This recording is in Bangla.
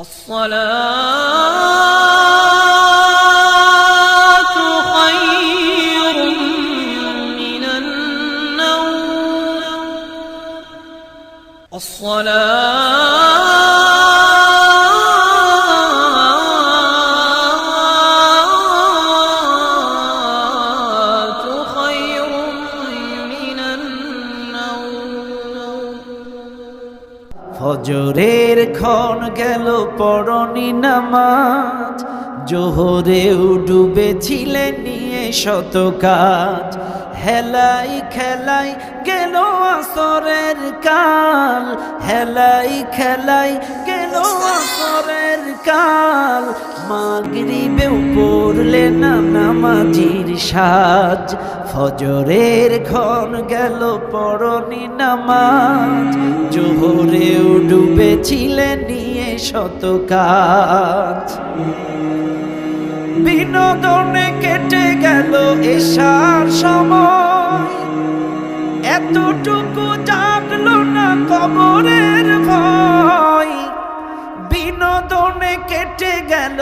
الصلاة خير من النوم. الصلاة ফজরের ক্ষণ গেল পরনি নামাজ। জোহরেও ডুবেছিলেন নিয়ে শত কাজ। হেলাই খেলাই গেল আসরের কাল। হেলাই খেলাই গেল আসরের কাল। মাগরিবেও পড়লে না নামাজির সাজ। ফজরের ক্ষণ গেল পরনি নামাজ। জোহরেও ডুবেছিলেন নিয়ে শত কাজ। বিনোদনে কেটে গেল এসার সময়। এতটুকু জাগলো না কবরের ভয়। বিনোদনে কেটে গেল